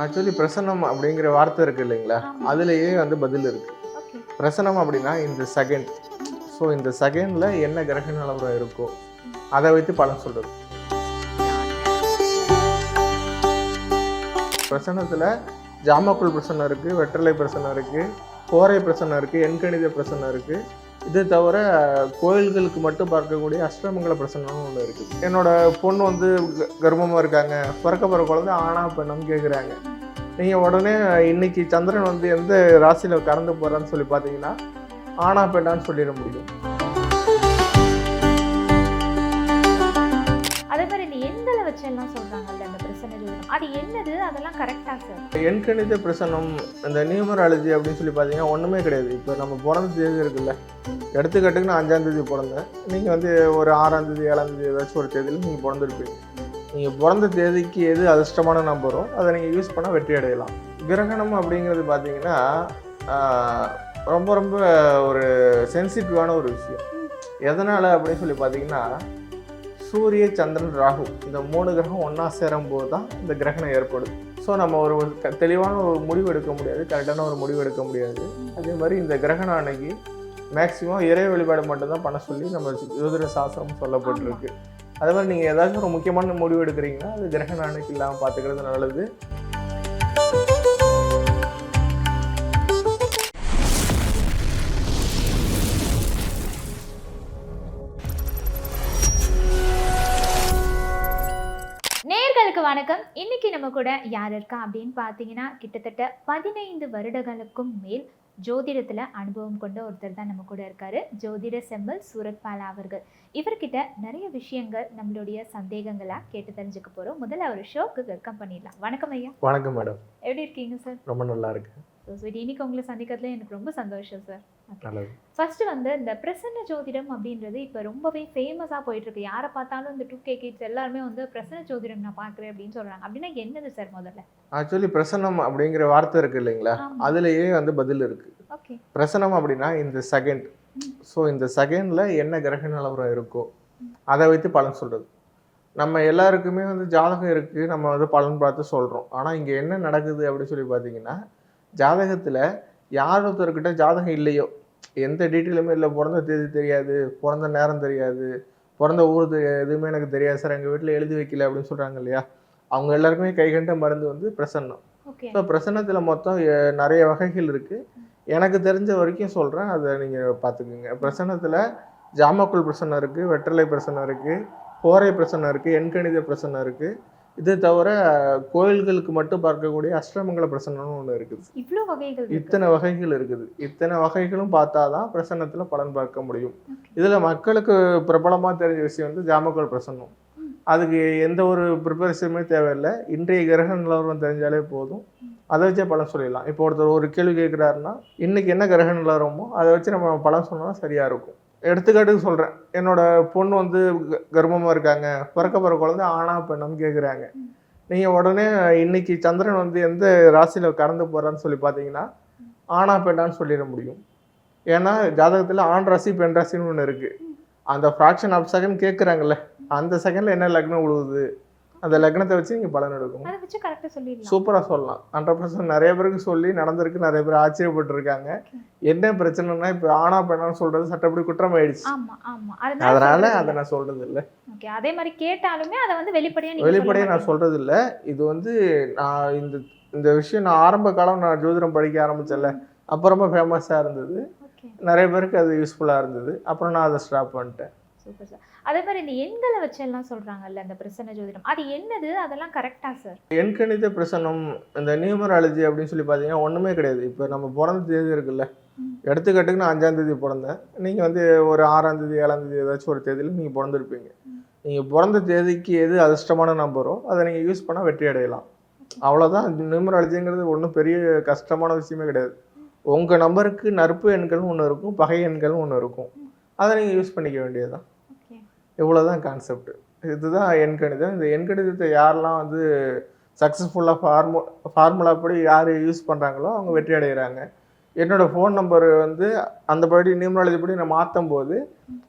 Actually பிரசன்னம் அப்படிங்கிற வார்த்தை இருக்கு இல்லைங்களா. அதுலேயே வந்து பதில் இருக்கு. ஓகே. பிரசனம் அப்படின்னா இந்த செகண்ட் ஸோ இந்த செகண்டில் என்ன கிரக நிலவரம் இருக்கோ அதை வைத்து பலன் சொல்றது. பிரசனத்தில் ஜாமக்குள் பிரசனம் இருக்குது வெற்றிலை பிரசனம் இருக்குது கோரை பிரசனம் இருக்குது எண்கணித பிரசனம் இருக்குது இதை தவிர கோயில்களுக்கு மட்டும் பார்க்கக்கூடிய அஷ்டமங்கல பிரசங்கம்னு ஒன்று இருக்குது. என்னோட பொண்ணு வந்து கர்ப்பமாக இருக்காங்க. பிறக்க போகிற குழந்தை ஆனா பெண்ணும் கேட்குறாங்க நீங்கள் உடனே இன்னைக்கு சந்திரன் வந்து எந்த ராசியில் கறந்து போகிறான்னு சொல்லி பார்த்தீங்கன்னா ஆனா பெண்ணான்னு சொல்லிட முடியும். அதே மாதிரி இந்த எண்களை வச்சு என்ன சொல்கிறாங்க அது என்னது? அதெல்லாம் கரெக்டா சார் எண்கணித பிரசனம் இந்த நியூமராலஜி அப்படின்னு சொல்லி பார்த்தீங்கன்னா ஒன்றுமே கிடையாது. இப்போ நம்ம பிறந்த தேதி இருக்குல்ல. எடுத்துக்காட்டுக்கு நான் அஞ்சாம் தேதி பிறந்தேன். நீங்கள் வந்து ஒரு ஆறாம் தேதி ஏழாம் தேதி ஏதாச்சும் ஒரு தேதியில் நீங்கள் பிறந்திருப்பீங்க. நீங்கள் பிறந்த தேதிக்கு எது அதிர்ஷ்டமான நம்பரோ அதை நீங்கள் யூஸ் பண்ணால் வெற்றி அடையலாம். கிரகணம் அப்படிங்கிறது பார்த்தீங்கன்னா ரொம்ப ரொம்ப ஒரு சென்சிட்டிவான ஒரு விஷயம். எதனால் அப்படின்னு சொல்லி பார்த்தீங்கன்னா சூரிய சந்திரன் ராகு இந்த மூணு கிரகம் ஒன்றா சேரும்போது தான் இந்த கிரகணம் ஏற்படுது ஸோ நம்ம ஒரு தெளிவான ஒரு முடிவு எடுக்க முடியாது கரெக்டான ஒரு முடிவு எடுக்க முடியாது. அதே மாதிரி இந்த கிரகணம் அன்னைக்கு மேக்ஸிமம் இறை வழிபாடு மட்டும்தான் பண்ண சொல்லி நம்ம ஜோதிட சாஸ்திரம் சொல்லப்பட்டிருக்கு. அதே மாதிரி நீங்கள் ஏதாச்சும் ஒரு முக்கியமான முடிவு எடுக்கிறீங்கன்னா அது கிரகணம் அன்னைக்கு இல்லாமல் பார்த்துக்கிறது நல்லது. வணக்கம். இன்னைக்கு நம்ம கூட யார் இருக்கா அப்படின்னு பார்த்தீங்கன்னா கிட்டத்தட்ட பதினைந்து வருடங்களுக்கும் மேல் ஜோதிடத்துல அனுபவம் கொண்ட ஒருத்தர் தான் நம்ம கூட இருக்காரு. ஜோதிட செம்மல் சூரத்பாலா அவர்கள். இவர்கிட்ட நிறைய விஷயங்கள் நம்மளுடைய சந்தேகங்களா கேட்டு தெரிஞ்சுக்க போறோம். முதல்ல அவர் ஷோக்கு வெல்கம் பண்ணிடலாம். வணக்கம் ஐயா. வணக்கம் மேடம். எப்படி இருக்கீங்க சார்? ரொம்ப நல்லா இருக்கு. ஸோ இன்னைக்கு உங்களை சந்திக்கிறதுல எனக்கு ரொம்ப சந்தோஷம் சார். நல்லது. ஃபர்ஸ்ட் வந்து இந்த பிரசன்ன ஜோதிடம் அப்படின்றது இப்போ ரொம்பவே ஃபேமஸாக போயிட்டு இருக்கு யாரை பார்த்தாலும் இந்த டூ கே கிட்ஸ் எல்லாருமே வந்து பிரசன்ன ஜோதிடம் நான் பார்க்குறேன் அப்படின்னு சொல்றாங்க. அப்படின்னா என்னது சார் முதல்ல? ஆக்சுவலி பிரசன்னம் அப்படிங்கிற வார்த்தை இருக்கு இல்லைங்களா. அதுலேயே வந்து பதில் இருக்கு. ஓகே. பிரசனம் அப்படின்னா இந்த செகண்ட் ஸோ இந்த செகண்டில் என்ன கிரக நிலவரம் இருக்கோ அதை வைத்து பலன் சொல்கிறது நம்ம எல்லாருக்குமே வந்து ஜாதகம் இருக்குது நம்ம வந்து பலன் பார்த்து சொல்கிறோம் ஆனால் இங்கே என்ன நடக்குது அப்படின்னு சொல்லி பார்த்தீங்கன்னா ஜாதகத்தில் யார் ஒருத்தர்கிட்ட ஜாதகம் இல்லையோ எந்த டீட்டெயிலுமே இல்லை. பிறந்த தேதி தெரியாது பிறந்த நேரம் தெரியாது பிறந்த ஊர் எதுவுமே எனக்கு தெரியாது. சார் எங்கள் வீட்டில் எழுதி வைக்கல அப்படின்னு சொல்கிறாங்க இல்லையா? அவங்க எல்லாருக்குமே கைகண்ட மருந்து வந்து பிரசன்னம். ஸோ பிரசன்னத்தில் மொத்தம் நிறைய வகைகள் இருக்குது எனக்கு தெரிஞ்ச வரைக்கும் சொல்கிறேன் அதை நீங்கள் பார்த்துக்குங்க பிரசன்னத்தில் ஜாமக்குள் பிரசன்னம் இருக்குது வெற்றிலை பிரசன்னம் இருக்குது கோரை பிரசன்னம் இருக்குது எண்கணித பிரசன்னம் இருக்குது இது தவிர கோயில்களுக்கு மட்டும் பார்க்கக்கூடிய அஷ்டமங்கல பிரசன்னம்னு ஒன்று இருக்குது. இவ்வளோ வகைகள் இத்தனை வகைகள் இருக்குது. இத்தனை வகைகளும் பார்த்தா தான் பிரசன்னத்தில் பலன் பார்க்க முடியும். இதில் மக்களுக்கு பிரபலமாக தெரிஞ்ச விஷயம் வந்து ஜாமக்கல் பிரசன்னம். அதுக்கு எந்த ஒரு ப்ரிப்பரேஷனுமே தேவையில்லை. இன்றைய கிரக நிலவரம் தெரிஞ்சாலே போதும். அதை வச்சே பலன் சொல்லிடலாம். இப்போ ஒருத்தர் ஒரு கேள்வி கேட்குறாருன்னா இன்னைக்கு என்ன கிரக நிலவரமோ அதை வச்சு நம்ம பலன் சொன்னோம்னா சரியாக இருக்கும். எடுத்துக்காட்டுக்கு சொல்கிறேன் என்னோட பொண்ணு வந்து க- இருக்காங்க. பிறக்க போகிற குழந்தை ஆனா பெண்ணான்னு கேட்குறாங்க நீங்கள் உடனே இன்னைக்கு சந்திரன் வந்து எந்த ராசியில் கடந்து போகிறான்னு சொல்லி பார்த்தீங்கன்னா ஆனா பெண்ணான்னு சொல்லிட முடியும். ஏன்னா ஜாதகத்தில் ஆண் ராசி பெண் ராசின்னு ஒன்று இருக்குது அந்த ஃப்ராக்ஷன் ஆஃப் செகண்ட் கேட்குறாங்கல்ல அந்த செகண்டில் என்ன லக்னம் விழுவுது அந்த லக்னத்தை வச்சு நீங்கள் பலன் எடுக்கணும். அதை வச்சு கரெக்டாக சொல்லிடலாம். சூப்பராக சொல்லலாம். ஹண்ட்ரட் பர்சன்ட் நிறைய பேருக்கு சொல்லி நடந்திருக்கு நிறைய பேர் ஆச்சரியப்பட்டிருக்காங்க. என்ன பிரச்சனைனா இப்போ ஆணா பெண்ணான்னு சொல்கிறது சட்டப்படி குற்றம் ஆயிடுச்சு. அதனால அதை நான் சொல்றது இல்லை ஓகே அதே மாதிரி கேட்டாலுமே அதை வந்து வெளிப்படையாக சொல்ல நான் சொல்றது இல்லை இது வந்து நான் இந்த இந்த விஷயம் நான் ஆரம்ப காலம் நான் ஜோதிடம் படிக்க ஆரம்பிச்சேன்ல. அப்புறமா ஃபேமஸாக இருந்தது. நிறைய பேருக்கு அது யூஸ்ஃபுல்லாக இருந்தது. அப்புறம் நான் அதை ஸ்டாப் பண்ணிட்டேன். சூப்பர் சார் அதே மாதிரி இந்த எண்களை வச்சு எல்லாம் சொல்றாங்கல்ல இந்த பிரசன்ன ஜோதிடம். அது என்னது? அதெல்லாம் கரெக்டா சார் எண்கணித பிரசனம் இந்த நியூமராலஜி அப்படின்னு சொல்லி பார்த்தீங்கன்னா ஒன்றுமே கிடையாது. இப்போ நம்ம பிறந்த தேதி இருக்குல்ல. எடுத்துக்காட்டுக்கு நான் அஞ்சாம் தேதி பிறந்தேன். நீங்கள் வந்து ஒரு ஆறாம் தேதி ஏழாம் தேதி ஏதாச்சும் ஒரு தேதியில் நீங்கள் பிறந்திருப்பீங்க. நீங்கள் பிறந்த தேதிக்கு எது அதிர்ஷ்டமான நம்பரோ அதை நீங்கள் யூஸ் பண்ணால் வெற்றி அடையலாம். அவ்வளோதான் நியூமராலஜிங்கிறது ஒன்றும் பெரிய கஷ்டமான விஷயமே கிடையாது. உங்கள் நம்பருக்கு நட்பு எண்கள்னு ஒன்று இருக்கும் பகை எண்கள்னு ஒன்று இருக்கும். அதை நீங்கள் யூஸ் பண்ணிக்க வேண்டியதுதான். ஓகே இவ்வளோதான் கான்செப்ட் இதுதான் எண்கணிதம் இந்த எண்கணிதத்தை யாரெல்லாம் வந்து சக்ஸஸ்ஃபுல்லாக ஃபார்மு ஃபார்முலா படி யார் யூஸ் பண்ணுறாங்களோ அவங்க வெற்றி அடைகிறாங்க என்னோட ஃபோன் நம்பர் வந்து அந்த படி நியூமராலஜி படி நான் மாற்றும் போது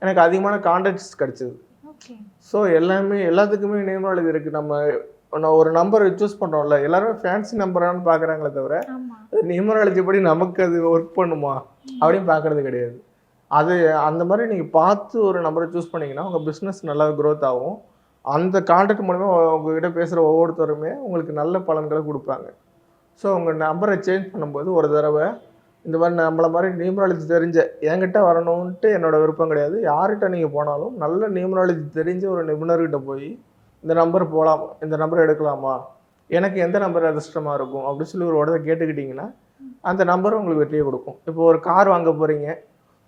எனக்கு அதிகமான கான்டாக்ட்ஸ் கிடச்சிது. ஸோ எல்லாமே எல்லாத்துக்குமே நியூமராலஜி இருக்குது நம்ம நான் ஒரு நம்பர் சூஸ் பண்ணுறோம்ல எல்லாருமே ஃபேன்சி நம்பரானு பார்க்குறாங்களே தவிர நியூமராலஜி படி நமக்கு அது ஒர்க் பண்ணுமா? அப்படின்னு பார்க்கறது கிடையாது. அது அந்த மாதிரி நீங்கள் பார்த்து ஒரு நம்பரை சூஸ் பண்ணிங்கன்னா உங்கள் பிஸ்னஸ் நல்லா க்ரோத் ஆகும். அந்த கான்டாக்ட் மூலமா உங்ககிட்ட பேசுகிற ஒவ்வொருத்தருமே உங்களுக்கு நல்ல பலன்களை கொடுப்பாங்க. ஸோ உங்கள் நம்பரை சேஞ்ச் பண்ணும்போது ஒரு தடவை இந்த மாதிரி நம்மள மாதிரி நியூமராலஜி தெரிஞ்ச என்கிட்ட வரணும்ன்ட்டு என்னோட விருப்பம் கிடையாது. யார்கிட்ட நீங்கள் போனாலும் நல்ல நியூமராலஜி தெரிஞ்ச ஒரு நிபுணர்கிட்ட போய் இந்த நம்பர் போகலாம் இந்த நம்பர் எடுக்கலாமா? எனக்கு எந்த நம்பர் அதிர்ஷ்டமாக இருக்கும்? அப்படின்னு சொல்லி ஒரு உடனே கேட்டுக்கிட்டிங்கன்னா அந்த நம்பரும் உங்களுக்கு வெற்றியை கொடுக்கும். இப்போ ஒரு கார் வாங்க போகிறீங்க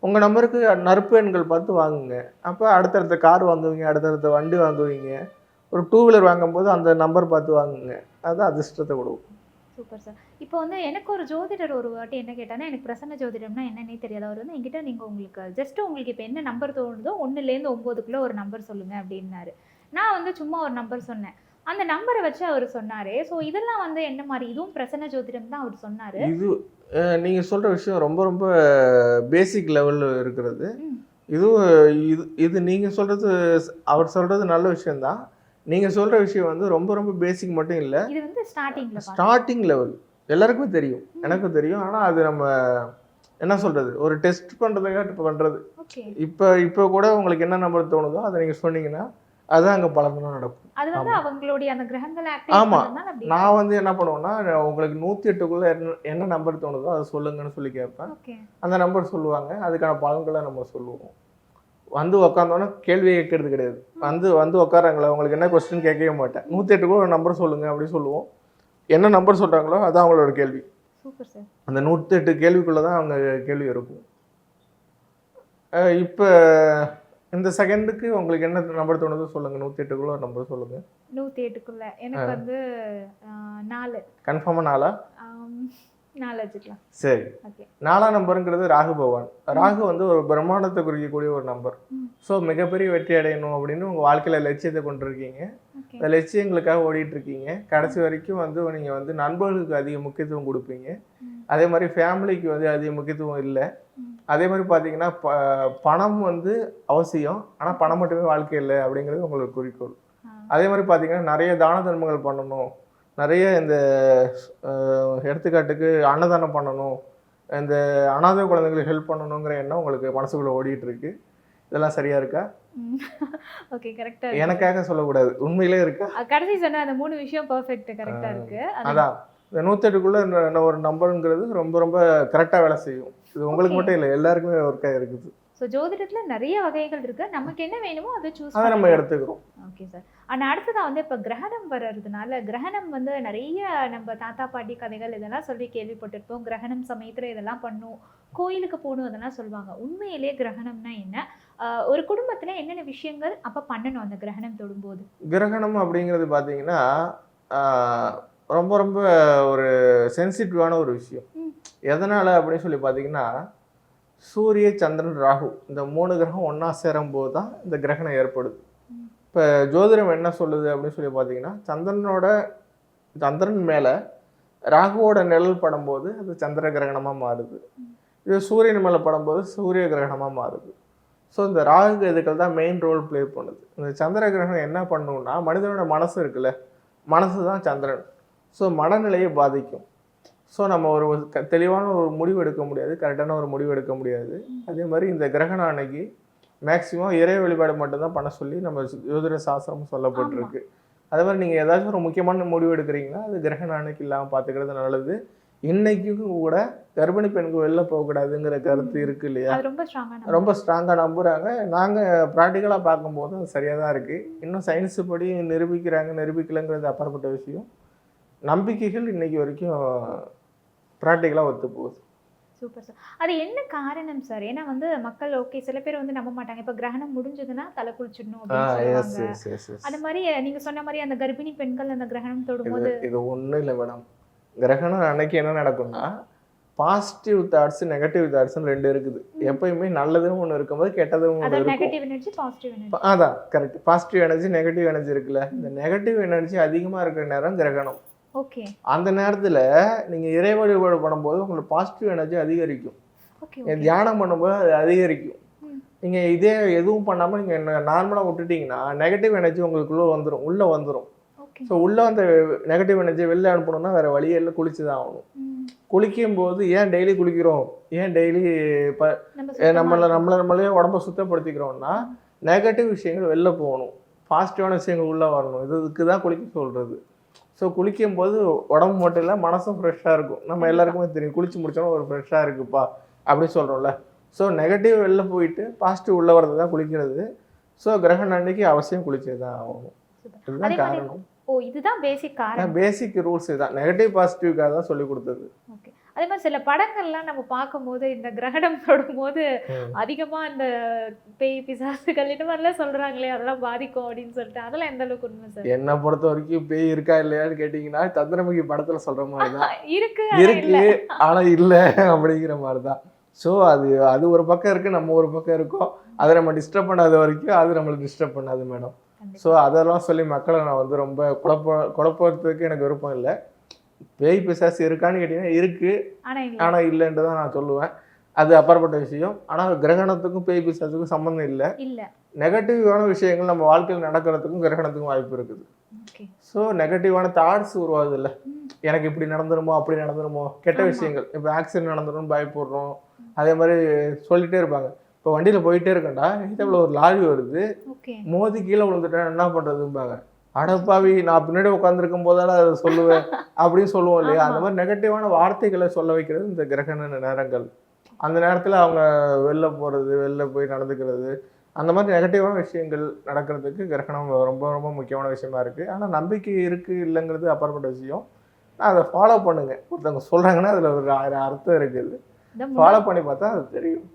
உங்கள் நம்பருக்கு நறுப்பு எண்கள் பார்த்து வாங்குங்க. அப்போ அடுத்தடுத்த கார் வாங்குவீங்க அடுத்தடுத்த வண்டி வாங்குவீங்க. ஒரு டூ வீலர் வாங்கும்போது அந்த நம்பர் பார்த்து வாங்குங்க. அது அதிர்ஷ்டத்தை கொடுக்கும். Super sir. இப்போ வந்து எனக்கு ஒரு ஜோதிடர் ஒரு வாட்டி என்ன கேட்டானா எனக்கு பிரசன்ன ஜோதிடம்னா என்னன்னே தெரியாது அவர் வந்து என்கிட்ட நீங்கள் உங்களுக்கு ஜஸ்ட் உங்களுக்கு இப்போ என்ன நம்பர் தோணுதோ ஒன்றுலேருந்து ஒம்போதுக்குள்ளே ஒரு நம்பர் சொல்லுங்கள் அப்படின்னாரு. நான் வந்து சும்மா ஒரு நம்பர் சொன்னேன். அந்த நம்பரை வச்சு அவர் சொன்னாரு. ஸோ இதெல்லாம் வந்து என்ன மாதிரி? இதுவும் பிரசன்ன ஜோதிடம் தான் அவர் சொன்னாரு. இது அஹ், நீங்க சொல்ற விஷயம் ரொம்ப ரொம்ப பேசிக் லெவல்ல இருக்கிறது. இதுவும் இது இது நீங்க சொல்றது அவர் சொல்றது நல்ல விஷயம்தான் நீங்க சொல்ற விஷயம் வந்து ரொம்ப ரொம்ப பேசிக் மட்டும் இல்லை. இது வந்து ஸ்டார்டிங்ல ஸ்டார்டிங் லெவல் எல்லாருக்குமே தெரியும். எனக்கும் தெரியும். ஆனா அது நம்ம என்ன சொல்றது? ஒரு டெஸ்ட் பண்றதுக்காக இப்போ பண்றது. ஓகே. இப்போ இப்போ கூட உங்களுக்கு என்ன நம்பர் தோணுதோ அதை நீங்க சொன்னீங்கன்னா அதுதான் அங்கே பலனா நடக்கும். அது வந்து. அவங்களுடைய அந்த கிரகங்கள் ஆமா. ஆக்டிவ் அப்படி. நான் வந்து என்ன பண்ணுவேன்னா உங்களுக்கு நூற்றி எட்டுக்குள்ள என்ன என்ன நம்பர் தோணுதோ அதை சொல்லுங்கன்னு சொல்லி கேட்பேன். அந்த நம்பர் சொல்லுவாங்க. அதுக்கான பலன்களை நம்ம சொல்லுவோம். வந்து உக்காந்தோன்னே கேள்வி கேட்கறது கிடையாது. வந்து வந்து உட்காராங்களே உங்களுக்கு என்ன கொஸ்டின் கேட்கவே மாட்டேன். நூற்றி எட்டுக்குள்ள ஒரு நம்பர் சொல்லுங்க அப்படின்னு சொல்லுவோம். என்ன நம்பர் சொல்கிறாங்களோ அதான் அவங்களோட கேள்வி. அந்த நூற்றி எட்டு கேள்விக்குள்ளே தான் அவங்க கேள்வி இருக்கும். இப்போ இந்த செகண்டுக்கு உங்களுக்கு என்ன நம்பர் தோணுதோ சொல்லுங்கள் நூற்றி எட்டுக்குள்ள நம்பர் சொல்லுங்கள் நூத்தி எட்டுக்குள்ள. எனக்கு வந்து நாலு. கன்ஃபார்மாக நாலு? வச்சுக்கலாம். சரி. நாலாம் நம்பருங்கிறது ராகு பகவான். ராகு வந்து ஒரு பிரம்மாண்டத்தை குறிக்கக்கூடிய ஒரு நம்பர். ஸோ மிகப்பெரிய வெற்றி அடையணும் அப்படின்னு உங்கள் வாழ்க்கையில் லட்சியத்தை கொண்டிருக்கீங்க அந்த லட்சியங்களுக்காக ஓடிட்டு இருக்கீங்க. கடைசி வரைக்கும் வந்து நீங்கள் வந்து நண்பர்களுக்கு அதிக முக்கியத்துவம் கொடுப்பீங்க. அதே மாதிரி ஃபேமிலிக்கு வந்து அதிக முக்கியத்துவம் இல்லை. அதே மாதிரி பார்த்தீங்கன்னா ப பணம் வந்து அவசியம். ஆனால் பணம் மட்டுமே வாழ்க்கை இல்லை அப்படிங்கிறது உங்களோட குறிக்கோள். அதே மாதிரி பார்த்தீங்கன்னா நிறைய தான தர்மங்கள் பண்ணணும். நிறைய இந்த எடுத்துக்காட்டுக்கு அன்னதானம் பண்ணணும். இந்த அனாதை குழந்தைங்களுக்கு ஹெல்ப் பண்ணணுங்கிற எண்ணம் உங்களுக்கு மனசுக்குள்ளே ஓடிட்டு இருக்கு இதெல்லாம் சரியா இருக்கா? ஓகே கரெக்டா எனக்காக சொல்லக்கூடாது. உண்மையிலே இருக்கா? கடைசி சொன்ன அந்த மூணு விஷயம் பெர்ஃபெக்ட் கரெக்டா இருக்கு. அது அதான். இந்த நூற்றெட்டுக்குள்ள இந்த ஒரு நம்பருங்கிறது ரொம்ப ரொம்ப கரெக்டாக வேலை செய்யும். இது உங்களுக்கு. மட்டும் இல்லை எல்லாருக்குமே ஒர்க் ஆகிருக்குது ஸோ ஜோதிடத்துல நிறைய வகைகள் இருக்கு. நமக்கு என்ன வேணுமோ அதை சூஸ் அதை நம்ம எடுத்துக்கிறோம். ஓகே சார் ஆனால் அடுத்ததா வந்து இப்போ கிரகணம் வர்றதுனால கிரகணம் வந்து நிறைய நம்ம தாத்தா பாட்டி கதைகள் இதெல்லாம் சொல்லி கேள்விப்பட்டிருப்போம். கிரகணம் சமயத்தில் இதெல்லாம் பண்ணும். கோயிலுக்கு போகணும் அதெல்லாம் சொல்லுவாங்க. உண்மையிலேயே கிரகணம்னா என்ன? ஒரு குடும்பத்தில் என்னென்ன விஷயங்கள் அப்போ பண்ணணும் அந்த கிரகணம் தொடும்போது? கிரகணம் அப்படிங்கிறது பார்த்தீங்கன்னா ரொம்ப ரொம்ப ஒரு சென்சிட்டிவான ஒரு விஷயம். எதனால் அப்படின்னு சொல்லி பார்த்தீங்கன்னா சூரிய சந்திரன் ராகு இந்த மூணு கிரகம் ஒன்றா சேரும்போது தான் இந்த கிரகணம் ஏற்படுது. இப்போ ஜோதிடம் என்ன சொல்லுது அப்படின்னு சொல்லி பார்த்தீங்கன்னா சந்திரனோட சந்திரன் மேலே ராகுவோட நிழல் படும்போது அது சந்திர கிரகணமாக மாறுது. இது சூரியன் மேலே படும்போது சூரிய கிரகணமாக மாறுது. ஸோ இந்த ராகு கேதுக்கள் தான் மெயின் ரோல் ப்ளே பண்ணுது. இந்த சந்திர கிரகணம் என்ன பண்ணுன்னா மனிதனோட மனசு இருக்குல்ல மனசு தான் சந்திரன். ஸோ மனநிலையை பாதிக்கும். ஸோ நம்ம ஒரு தெளிவான ஒரு முடிவு எடுக்க முடியாது கரெக்டான ஒரு முடிவு எடுக்க முடியாது. அதே மாதிரி இந்த கிரகணம் அன்னைக்கு மேக்ஸிமம் இறை வழிபாடு மட்டும்தான் பண்ண சொல்லி நம்ம ஜோதிட சாஸ்திரம் சொல்லப்பட்டிருக்கு. அதே மாதிரி நீங்கள் ஏதாச்சும் ஒரு முக்கியமான முடிவு எடுக்கிறீங்கன்னா அது கிரகணம் அன்னைக்கு இல்லாமல் பார்த்துக்கிறது நல்லது. இன்னைக்கும் கூட கர்ப்பிணி பெண்கள் வெளில போகக்கூடாதுங்கிற கருத்து இருக்கு இல்லையா? ரொம்ப ஸ்ட்ராங்காக நம்புகிறாங்க நாங்கள் ப்ராக்டிக்கலாக பார்க்கும்போது அது சரியாக தான் இருக்குது இன்னும் சயின்ஸு படி நிரூபிக்கிறாங்க நிரூபிக்கலைங்கிறது அப்பாற்பட்ட விஷயம். நம்பிக்கைகள் இன்னைக்கு வரைக்கும் ப்ராக்டிக்கலாக ஒத்து போகுது. Super sir. அது என்ன காரணம் சார்? ஏன்னா வந்து மக்கள் ஓகே சில பேர் வந்து நம்ப மாட்டாங்க. இப்போ கிரகணம் முடிஞ்சதுன்னா தலை குளிச்சிடணும் அந்த மாதிரி நீங்க சொன்ன மாதிரி அந்த கர்ப்பிணி பெண்கள் அந்த கிரகணம் தொடும்போது இது ஒன்றும் இல்லை மேடம் கிரகணம் அன்னைக்கு என்ன நடக்கும்னா பாசிட்டிவ் தாட்ஸ் நெகட்டிவ் தாட்ஸ்னு ரெண்டு இருக்குது. எப்பயுமே நல்லதும் ஒன்று இருக்கும்போது கெட்டதும் ஒன்று இருக்கும். நெகட்டிவ் எனர்ஜி பாசிட்டிவ் எனர்ஜி ப- அதான் correct positive energy negative energy இருக்குல்ல. இந்த நெகட்டிவ் எனர்ஜி அதிகமாக இருக்கிற நேரம் கிரகணம். ஓகே. அந்த நேரத்தில் நீங்கள் இறை வழிபாடு பண்ணும்போது உங்களுக்கு பாசிட்டிவ் எனர்ஜி அதிகரிக்கும். ஓகே நீங்க தியானம் பண்ணும்போது அது அதிகரிக்கும். நீங்கள் இதே எதுவும் பண்ணாமல் நீங்கள் நார்மலாக விட்டுட்டீங்கன்னா நெகட்டிவ் எனர்ஜி உங்களுக்குள்ளே வந்துடும் உள்ளே வந்துடும் ஸோ உள்ள அந்த நெகட்டிவ் எனர்ஜி வெளில அனுப்பணும்னா வேற வழியே இல்லை குளிச்சு தான் ஆகணும். குளிக்கும் போது ஏன் டெய்லி குளிக்கிறோம்? ஏன் டெய்லி இப்போ நம்ம நம்மளை நம்மளை நம்மளே உடம்ப சுத்தப்படுத்திக்கிறோம்னா நெகட்டிவ் விஷயங்கள் வெளில போகணும். பாசிட்டிவான விஷயங்கள் உள்ளே வரணும். இது இதுக்கு தான் குளிக்க சொல்கிறது ஸோ குளிக்கும் போது உடம்பு மட்டும் இல்லை மனசும் ஃப்ரெஷ்ஷாக இருக்கும். நம்ம எல்லாருக்குமே தெரியும் குளிச்சு முடிச்சோன்னா ஒரு ஃப்ரெஷ்ஷாக இருக்குப்பா அப்படி சொல்கிறோம்ல ஸோ நெகட்டிவ் வெளில போயிட்டு பாசிட்டிவ் உள்ளே வரது தான் குளிக்கிறது. ஸோ கிரகணம் அன்னைக்கு அவசியம் குளிச்சே தான் ஆகணும் இதுதான் காரணம். ஓ இதுதான் பேசிக் காரணம். பேசிக் ரூல்ஸ் இதுதான். நெகட்டிவ் பாசிட்டிவ்க்காக தான் சொல்லி கொடுத்தது. ஓகே அதே மாதிரி சில படங்கள்லாம் நம்ம பார்க்கும்போது இந்த கிரகணம் தொடும்போது ம். அதிகமா இந்த பேய் பிசாசுகள் இந்த மாதிரிலாம் சொல்றாங்களே அதெல்லாம் பாதிக்கும் அப்படின்னு சொல்லிட்டு. அதெல்லாம் எந்த அளவுக்கு உண்மை சார்? என்னை பொறுத்த வரைக்கும் பேய் இருக்கா இல்லையான்னு கேட்டிங்கன்னா தந்திரமுகி படத்துல சொல்ற மாதிரி தான் இருக்கு ஆனா இருக்கு இல்ல. ஆனா இல்ல அப்படிங்கிற மாதிரி தான் ஸோ அது அது ஒரு பக்கம் இருக்கு நம்ம ஒரு பக்கம் இருக்கோம். அதை நம்ம டிஸ்டர்ப் பண்ணாத வரைக்கும் அது நம்மளை டிஸ்டர்ப் பண்ணாது மேடம். ஸோ அதெல்லாம் சொல்லி மக்களை நான் வந்து ரொம்ப குழப்ப குழப்பறதுக்கு எனக்கு விருப்பம் இல்லை. பேய் பிசாசு இருக்கான்னு கேட்டிங்கன்னா இருக்கு. ஆனா இல்ல. ஆனா இல்லைன்ட்டு தான் நான் சொல்லுவேன். அது அப்பாற்பட்ட விஷயம். ஆனால் கிரகணத்துக்கும் பேய் பிசாசுக்கும் சம்மந்தம் இல்லை. இல்ல. நெகட்டிவான விஷயங்கள் நம்ம வாழ்க்கையில் நடக்கிறதுக்கும் கிரகணத்துக்கும் வாய்ப்பு இருக்குது. ஸோ நெகட்டிவான தாட்ஸ் உருவாகுது இல்லை எனக்கு இப்படி நடந்துருமோ அப்படி நடந்துருமோ கெட்ட. விஷயங்கள். இப்போ ஆக்சிடென்ட் நடந்துரும்னு பயப்படுறோம். அதே மாதிரி சொல்லிட்டே இருப்பாங்க. இப்போ வண்டியில் போயிட்டே இருக்கேன்டா. இதில் ஒரு லாரி வருது. மோதி கீழே விழுந்துட்டேன் என்ன பண்ணுறதும்பாங்க அடப்பாவி நான் பின்னாடி உட்காந்துருக்கும் போதால அதை சொல்லுவேன் அப்படின்னு சொல்லுவோம் இல்லையா? அந்த மாதிரி நெகட்டிவான வார்த்தைகளை சொல்ல வைக்கிறது இந்த கிரகண நேரங்கள். அந்த நேரத்தில் அவங்க வெளில போகிறது வெளில போய் நடந்துக்கிறது அந்த மாதிரி நெகட்டிவான விஷயங்கள் நடக்கிறதுக்கு கிரகணம் ரொம்ப ரொம்ப முக்கியமான விஷயமா இருக்குது ஆனால் நம்பிக்கை இருக்குது இல்லைங்கிறது அப்பாற்பட்ட விஷயம். நான் அதை ஃபாலோ பண்ணுங்க. ஒருத்தவங்க சொல்கிறாங்கன்னா அதில் ஒரு அர்த்தம் இருக்குது. ஃபாலோ பண்ணி பார்த்தா அது தெரியும்.